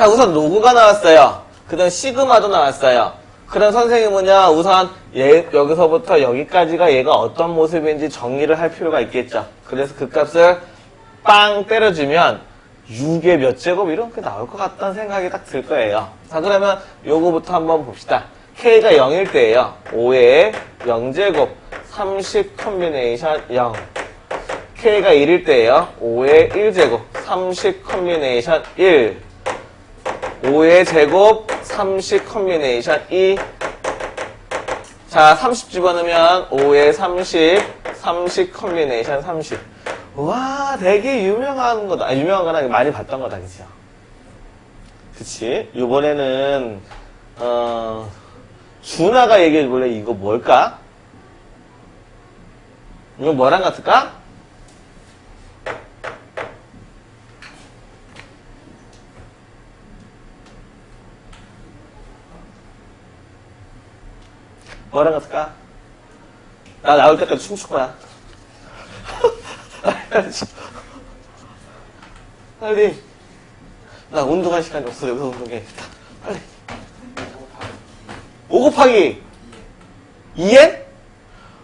자, 우선 로그가 나왔어요. 그 다음 시그마도 나왔어요. 그럼 선생님은요, 우선 얘, 여기서부터 여기까지가 얘가 어떤 모습인지 정리를 할 필요가 있겠죠. 그래서 그 값을 빵 때려주면 6의 몇 제곱 이런 게 나올 것 같다는 생각이 딱 들 거예요. 자, 그러면 요거부터 한번 봅시다. K가 0일 때예요. 5의 0제곱 30 컨비네이션 0. K가 1일 때예요. 5의 1제곱 30 컨비네이션 1. 5의 제곱 30 컨비네이션 2. 자, 30 집어넣으면 5의 30, 30 컨비네이션 30. 와, 되게 유명한 거다. 아, 유명한 거나 많이 봤던 거다, 그죠? 그치? 요번에는, 어, 준아가 얘기해 볼래? 이거 뭘까? 이거 뭐랑 같을까? 뭐랑 같을까? 나 나올 때까지 춤출 거야. 빨리. 나 운동할 시간이 없어. 여기서 운동해. 빨리. 5 곱하기 2엔?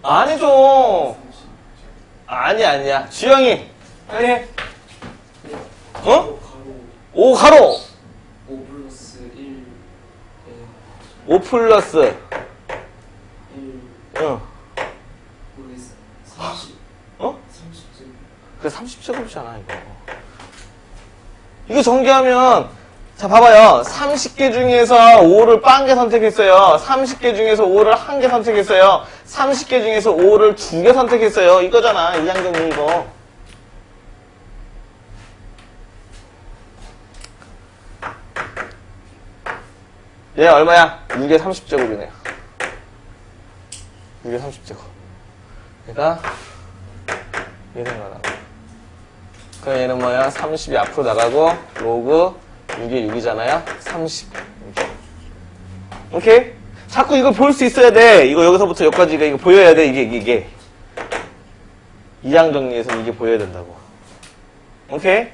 아니죠. 아니, 아니야. 주영이. 빨리 해. 어? 5 가로. 5 플러스 1, 5 플러스. 1, 응. 모르겠어. 30, 어? 30점. 그래 30제곱이잖아 이거 이거 전개하면 자 봐봐요 30개 중에서 5를 빵 개 선택했어요 30개 중에서 5를 한 개 선택했어요 30개 중에서 5를 두 개 선택했어요 이거잖아 이양정리 이거 얘 얼마야? 6의 30제곱이네요 6의 30제곱 얘가 얘는 거나. 그럼 얘는 뭐야? 30이 앞으로 나가고, 로그 6이 6이잖아요? 30. 이렇게. 오케이? 자꾸 이걸 볼 수 있어야 돼. 이거 여기서부터 여기까지가 이거 보여야 돼. 이게, 이게. 이양 정리에서 이게 보여야 된다고. 오케이?